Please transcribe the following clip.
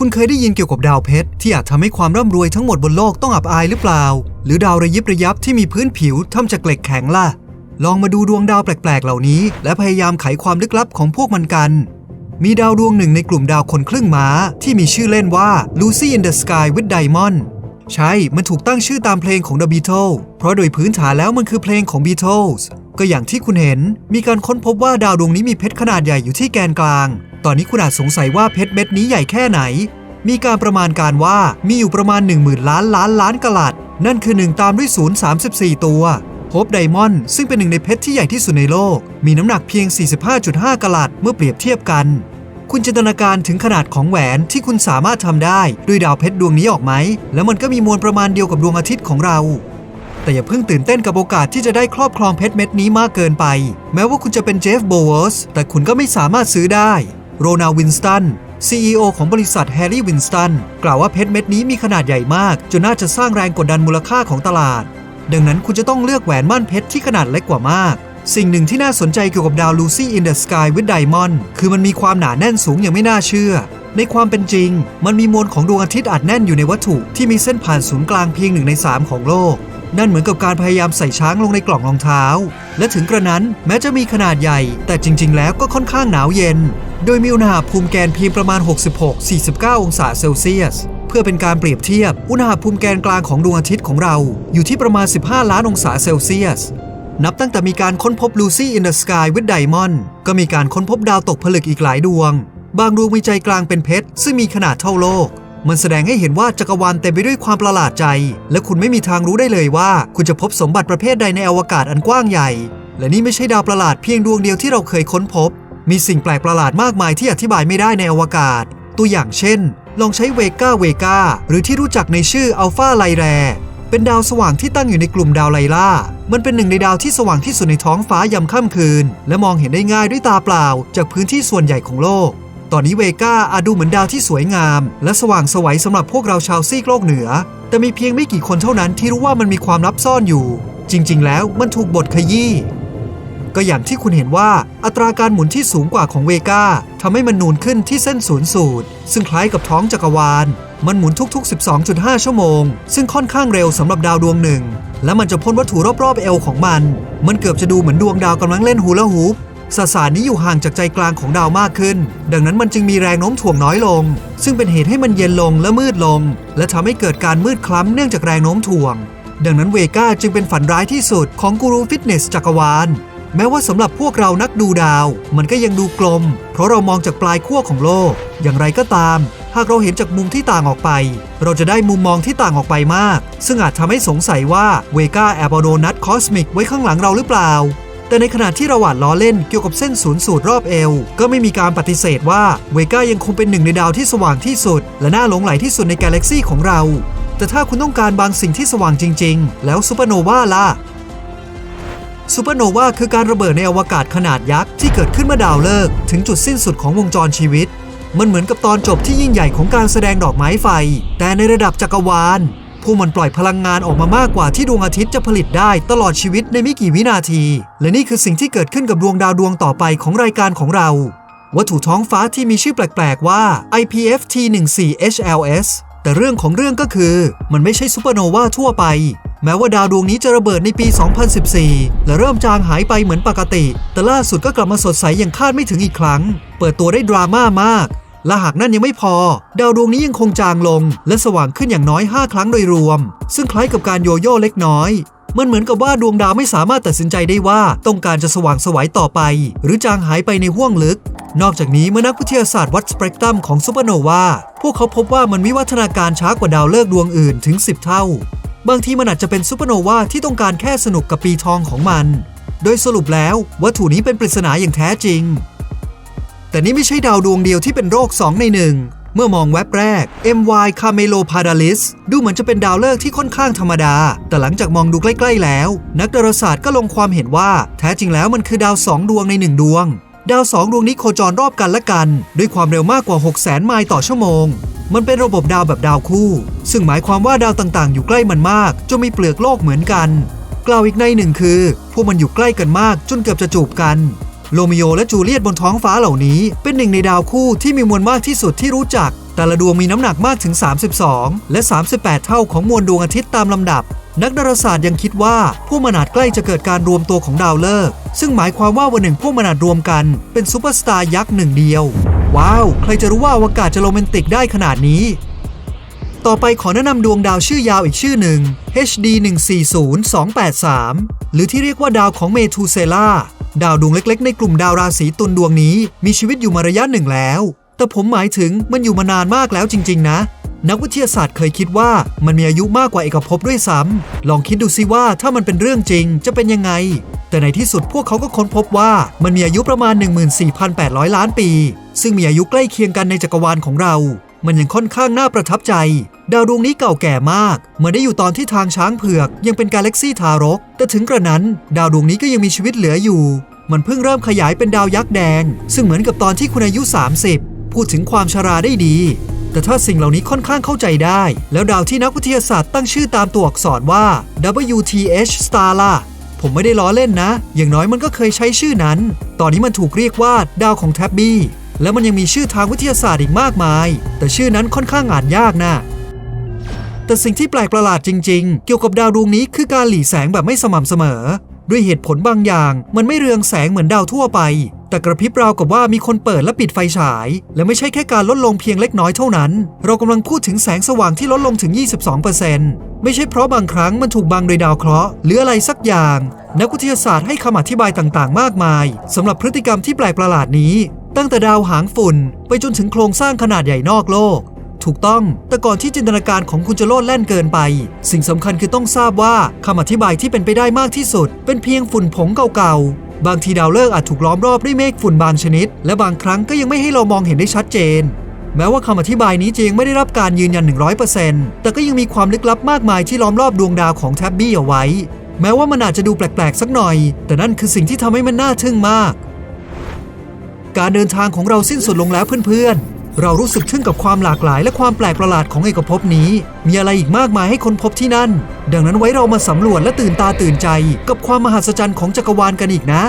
คุณเคยได้ยินเกี่ยวกับดาวเพชรที่อาจทำให้ความร่ำรวยทั้งหมดบนโลกต้องอับอายหรือเปล่า หรือดาวระยิบระยับที่มีพื้นผิวทำจากเหล็กแข็งล่ะ ลองมาดูดวงดาวแปลกๆ เหล่านี้ และพยายามไขความลึกลับของพวกมันกัน มีดาวดวงหนึ่งในกลุ่มดาวคนครึ่งม้า ที่มีชื่อเล่นว่า Lucy in the Sky with Diamond ใช่ มันถูกตั้งชื่อตามเพลงของ The Beatles เพราะโดยพื้นฐานแล้วมันคือเพลงของ Beatles ก็อย่างที่คุณเห็น มีการค้นพบว่าดาวดวงนี้มีเพชรขนาดใหญ่อยู่ที่แกนกลางตอนนี้คุณอาจสงสัยว่าเพชรเม็ดนี้ใหญ่แค่ไหน มีการประมาณการว่ามีอยู่ประมาณ 10,000 ล้านล้านล้านกะลัด นั่นคือ 1 ตามด้วย0 34 ตัวโฮปไดมอนด์ซึ่งเป็นหนึ่งในเพชรที่ใหญ่ที่สุดในโลก มีน้ำหนักเพียง 45.5 กะลัดเมื่อเปรียบเทียบกัน คุณจินตนาการถึงขนาดของแหวนที่คุณสามารถทำได้ด้วยดาวเพชรดวงนี้ออกไหม แล้วมันก็มีมวลประมาณเดียวกับดวงอาทิตย์ของเราแต่อย่าเพิ่งตื่นเต้นกับโอกาสที่จะได้ครอบครองเพชรเม็ดนี้มากเกินไป แม้ว่าคุณจะเป็นเจฟโบเวอร์สแต่คุณก็ไม่สามารถซื้อได้ โรนาวินสตัน CEO ของบริษัทแฮร์รี่วินสตัน กล่าวว่าเพชรเม็ดนี้มีขนาดใหญ่มาก จนน่าจะสร้างแรงกดดันมูลค่าของตลาด ดังนั้นคุณจะต้องเลือกแหวนมั่นเพชรที่ขนาดเล็กกว่ามาก สิ่งหนึ่งที่น่าสนใจเกี่ยวกับดาว Lucy in the Sky with Diamond คือมันมีความหนาแน่นสูงอย่างไม่น่าเชื่อ ในความเป็นจริง มันมีมวลของดวงอาทิตย์อัดแน่นอยู่ในวัตถุที่มีเส้นผ่านศูนย์กลางเพียงหนึ่งใน3ของโลก นั่นเหมือนกับการพยายามใส่ช้างลงในกล่องรองเท้า และถึงกระนั้นแม้จะมีขนาดใหญ่ แต่จริง ๆ แล้วก็ค่อนข้างหนาวเย็น โดยมีอุณหภูมิแกนเพียงประมาณ 66-49 องศาเซลเซียส เพื่อเป็นการเปรียบเทียบ อุณหภูมิแกนกลางของดวงอาทิตย์ของเรา อยู่ที่ประมาณ 15 ล้านองศาเซลเซียส นับตั้งแต่มีการค้นพบ Lucy in the Sky with Diamond ก็มีการค้นพบดาวตกผลึกอีกหลายดวง บางดวงมีใจกลางเป็นเพชรซึ่งมีขนาดเท่าโลก มันแสดงให้เห็นว่าจักรวาลเต็มไปด้วยความประหลาดใจ และคุณไม่มีทางรู้ได้เลยว่า คุณจะพบสมบัติประเภทใดในอวกาศอันกว้างใหญ่ และนี่ไม่ใช่ดาวประหลาดเพียงดวงเดียวที่เราเคยค้นพบ มีสิ่งแปลกประหลาดมากมายที่อธิบายไม่ได้ในอวกาศ ตัวอย่างเช่น ลองใช้เวก้าเวก้าหรือที่รู้จักในชื่ออัลฟาไลแรเป็นดาวสว่างที่ตั้งอยู่ในกลุ่มดาวไลล่า มันเป็นหนึ่งในดาวที่สว่างที่สุดในท้องฟ้ายามค่ำคืน และมองเห็นได้ง่ายด้วยตาเปล่า จากพื้นที่ส่วนใหญ่ของโลก ตอนนี้เวก้าอาจดูเหมือนดาวที่สวยงาม และสว่างสวัยสำหรับพวกเราชาวซีกโลกเหนือ แต่มีเพียงไม่กี่คนเท่านั้นที่รู้ว่ามันมีความลับซ่อนอยู่ จริง ๆ แล้วมันถูกบดขยี้ก็อย่างที่คุณเห็นว่าอัตราการหมุนที่สูงกว่าของเวก้าทำให้มันนูนขึ้นที่เส้นศูนย์สูตร ซึ่งคล้ายกับท้องจักรวาล มันหมุนทุกๆ 12.5 ชั่วโมง ซึ่งค่อนข้างเร็วสำหรับดาวดวงหนึ่ง และมันจะพ่นวัตถุรอบๆเอวของมัน มันเกือบจะดูเหมือนดวงดาวกำลังเล่นฮูลาฮูป สสารนี้อยู่ห่างจากใจกลางของดาวมากขึ้น ดังนั้นมันจึงมีแรงโน้มถ่วงน้อยลง ซึ่งเป็นเหตุให้มันเย็นลงและมืดลง และทำให้เกิดการมืดคล้ำเนื่องจากแรงโน้มถ่วง ดังนั้นเวก้าจึงเป็นฝันร้ายที่สุดของกูรูฟิตเนสจักรวาล แม้ว่าสำหรับพวกเรานักดูดาว มันก็ยังดูกลม เพราะเรามองจากปลายขั้วของโลก อย่างไรก็ตาม หากเราเห็นจากมุมที่ต่างออกไป เราจะได้มุมมองที่ต่างออกไปมาก ซึ่งอาจทำให้สงสัยว่าเวก้าแอบเอาโดนัทคอสมิกไว้ข้างหลังเราหรือเปล่า แต่ในขณะที่เราหวาดล้อเล่นเกี่ยวกับเส้นศูนย์สูตรรอบเอว ก็ไม่มีการปฏิเสธว่าเวก้ายังคงเป็นหนึ่งในดาวที่สว่างที่สุด และน่าหลงไหลที่สุดในกาแล็กซีของเรา แต่ถ้าคุณต้องการบางสิ่งที่สว่างจริง ๆ แล้วซูเปอร์โนวาล่ะซูเปอร์โนวาคือการระเบิดในอวกาศขนาดยักษ์ที่เกิดขึ้นเมื่อดาวเลิก ถึงจุดสิ้นสุดของวงจรชีวิต มันเหมือนกับตอนจบที่ยิ่งใหญ่ของการแสดงดอกไม้ไฟ แต่ในระดับจักรวาล ผู้มันปล่อยพลังงานออกมามากกว่าที่ดวงอาทิตย์จะผลิตได้ตลอดชีวิตในไม่กี่วินาที และนี่คือสิ่งที่เกิดขึ้นกับดวงดาวดวงต่อไปของรายการของเรา วัตถุท้องฟ้าที่มีชื่อแปลก ๆ ว่า IPFT 1 4 HLS แต่เรื่องของเรื่องก็คือ มันไม่ใช่ซูเปอร์โนวาทั่วไป แม้ว่าดาวดวงนี้จะระเบิดในปี 2014 และเริ่มจางหายไปเหมือนปกติ แต่ล่าสุดก็กลับมาสดใสอย่างคาดไม่ถึงอีกครั้ง เปิดตัวได้ดราม่ามาก และหากนั่นยังไม่พอ ดาวดวงนี้ยังคงจางลง และสว่างขึ้นอย่างน้อย 5 ครั้งโดยรวม ซึ่งคล้ายกับการโยโย่เล็กน้อยมันเหมือนกับว่าดวงดาวไม่สามารถตัดสินใจได้ว่าต้องการจะสว่างไสวัยต่อไป หรือจางหายไปในห้วงลึก นอกจากนี้เมื่อนักวิทยาศาสตร์วัดสเปกตรัมของซูเปอร์โนวาพวกเขาพบว่ามันวิวัฒนาการช้ากว่าดาวฤกษ์ดวงอื่นถึง 10 เท่า บางทีมันอาจจะเป็นซูเปอร์โนวาที่ต้องการแค่สนุกกับปีทองของมัน โดยสรุปแล้ว วัตถุนี้เป็นปริศนาอย่างแท้จริง แต่นี่ไม่ใช่ดาวดวงเดียวที่เป็นโรค 2 ในหนึ่งเมื่อมองแว็บแรก MY Camelopadalis ดูเหมือนจะเป็นดาวฤกษ์ที่ค่อนข้างธรรมดา แต่หลังจากมองดูใกล้ ๆ แล้ว นักดาราศาสตร์ก็ลงความเห็นว่า แท้จริงแล้วมันคือดาว 2 ดวงใน 1 ดวง ดาว 2 ดวงนี้โคจรรอบกันและกัน ด้วยความเร็วมากกว่า 600,000 ไมล์ต่อชั่วโมงมันเป็นระบบดาวแบบดาวคู่ ซึ่งหมายความว่าดาวต่างๆ อยู่ใกล้มันมากจนมีเปลือกโลกเหมือนกัน กล่าวอีกในหนึ่งคือ พวกมันอยู่ใกล้กันมากจนเกือบจะจูบกัน โรมิโอและจูเลียตบนท้องฟ้าเหล่านี้ เป็นหนึ่งในดาวคู่ที่มีมวลมากที่สุดที่รู้จัก แต่ละดวงมีน้ำหนักมากถึง 32 และ 38 เท่าของมวลดวงอาทิตย์ตามลำดับ นักดาราศาสตร์ยังคิดว่าพวกมันอาจใกล้จะเกิดการรวมตัวของดาวฤกษ์ซึ่งหมายความว่าวันหนึ่งพวกมันอาจรวมกัน เป็นซูเปอร์สตาร์ยักษ์หนึ่งเดียว ว้าว ใครจะรู้ว่าอวกาศจะโรแมนติกได้ขนาดนี้ต่อไปขอแนะนำดวงดาวชื่อยาวอีกชื่อหนึ่ง HD 140283 หรือที่เรียกว่าดาวของเมทูเซลา ดาวดวงเล็กๆ ในกลุ่มดาวราศีตุลดวงนี้ มีชีวิตอยู่มาระยะหนึ่งแล้ว แต่ผมหมายถึงมันอยู่มานานมากแล้วจริง ๆ นะ นักวิทยาศาสตร์เคยคิดว่ามันมีอายุมากกว่าเอกภพด้วยซ้ำลองคิดดูสิว่าถ้ามันเป็นเรื่องจริงจะเป็นยังไง แต่ในที่สุดพวกเขาก็ค้นพบว่ามันมีอายุประมาณ 14,800 ล้านปี ซึ่งมีอายุใกล้เคียงกันในจักรวาลของเรา มันยังค่อนข้างน่าประทับใจ ดาวดวงนี้เก่าแก่มากเมือนได้อยู่ตอนที่ทางช้างเผือกยังเป็นกาแล็กซี่ทารก แต่ถึงกระนั้น ดาวดวงนี้ก็ยังมีชีวิตเหลืออยู่ มันเพิ่งเริ่มขยายเป็นดาวยักษ์แดง ซึ่งเหมือนกับตอนที่คุณอายุ 30 พูดถึงความชราได้ดี แต่ถ้าสิ่งเหล่านี้ค่อนข้างเข้าใจได้ แล้วดาวที่นักวิทยาศาสตร์ตั้งชื่อตามตัวอักษรว่า WTH star ล่ะผมไม่ได้ล้อเล่นนะ อย่างน้อยมันก็เคยใช้ชื่อนั้น ตอนนี้มันถูกเรียกว่าดาวของแท็บบี้ และมันยังมีชื่อทางวิทยาศาสตร์อีกมากมาย แต่ชื่อนั้นค่อนข้างอ่านยากนะแต่สิ่งที่แปลกประหลาดจริง ๆ เกี่ยวกับดาวดวงนี้คือการหลีแสงแบบไม่สม่ำเสมอ ด้วยเหตุผลบางอย่าง มันไม่เรืองแสงเหมือนดาวทั่วไป แต่กระพริบราวกับว่ามีคนเปิดและปิดไฟฉาย และไม่ใช่แค่การลดลงเพียงเล็กน้อยเท่านั้น เรากำลังพูดถึงแสงสว่างที่ลดลงถึง 22%ไม่ใช่เพราะบางครั้งมันถูกบังโดยดาวเคราะห์หรืออะไรสักอย่าง นักวิทยาศาสตร์ให้คำอธิบายต่างๆ มากมายสำหรับพฤติกรรมที่แปลกประหลาดนี้ ตั้งแต่ดาวหางฝุ่นไปจนถึงโครงสร้างขนาดใหญ่นอกโลก ถูกต้อง แต่ก่อนที่จินตนาการของคุณจะโลดแล่นเกินไป สิ่งสำคัญคือต้องทราบว่าคำอธิบายที่เป็นไปได้มากที่สุด เป็นเพียงฝุ่นผงเก่าๆ บางทีดาวฤกษ์อาจถูกล้อมรอบด้วยเมฆฝุ่นบางชนิด และบางครั้งก็ยังไม่ให้เรามองเห็นได้ชัดเจน แม้ว่าคำอธิบายนี้จะยังไม่ได้รับการยืนยัน 100%แต่ก็ยังมีความลึกลับมากมายที่ล้อมรอบดวงดาวของแท็บบี้เอาไว้แม้ว่ามันอาจจะดูแปลกๆ สักหน่อย แต่นั่นคือสิ่งที่ทำให้มันน่าทึ่งมาก การเดินทางของเราสิ้นสุดลงแล้วเพื่อนๆ เรารู้สึกทึ่งกับความหลากหลายและความแปลกประหลาดของเอกภพนี้ มีอะไรอีกมากมายให้ค้นพบที่นั่น ดังนั้นไว้เรามาสำรวจและตื่นตาตื่นใจ กับความมหัศจรรย์ของจักรวาลกันอีกนะ